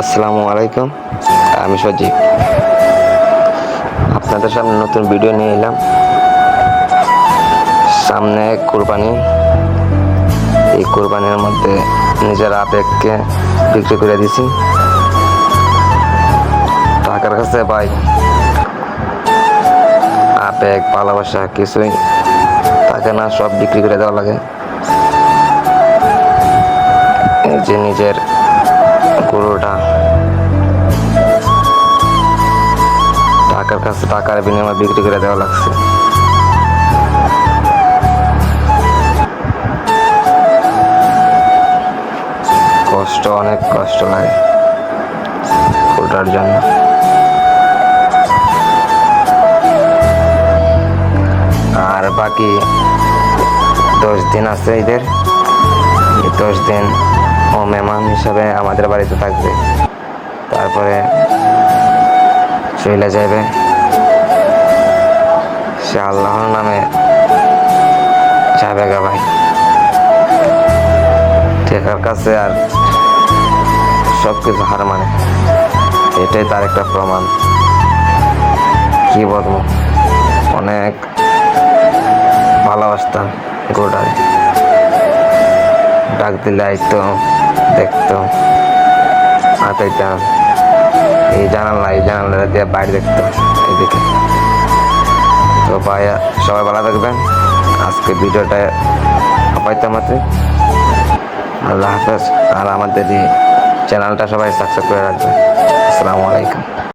আসসালামু আলাইকুম। আমি সজীব। আপনাদের সামনে নতুন ভিডিও নিয়ে এলাম। সামনে কোরবানি। এই কোরবানির মধ্যে নিজের আবেগকে বিক্রি করে দিছি। টাকার কাছে ভাই, আবেগ, ভালোবাসা কিছুই থাকে না, সব বিক্রি করে দেওয়া লাগে। যে নিজের টাকার কাছে টাকার বিনিময়ে বিক্রি করে দেওয়া লাগছে। কষ্ট, অনেক কষ্ট লাগে গরুটার জন্য। আর বাকি দশ দিন আছে এদের দশ দিন ও মেহমান হিসাবে আমাদের বাড়িতে থাকবে। তারপরে চলে যাবে। সে আল্লাহর নামে যাবে গা ভাই। টেকার কাছে আর সব কিছু হার মানে। এটাই তার একটা প্রমাণ। কি বলব? অনেক ভালোবাসতাম গোটায় ডাক দিলে আইতো, দেখতো, আতাইতাম। এই জানালা এই জানালা দিয়ে বাইরে দেখতে দেখতো এদিকে তো ভাইয়া, সবাই ভালো থাকবেন। আজকে ভিডিওটা পাইতাম মাত্র। আল্লাহ হাফেজ। আর আমাদের এই চ্যানেলটা সবাই সাবস্ক্রাইব করে রাখবেন। আসসালামু আলাইকুম।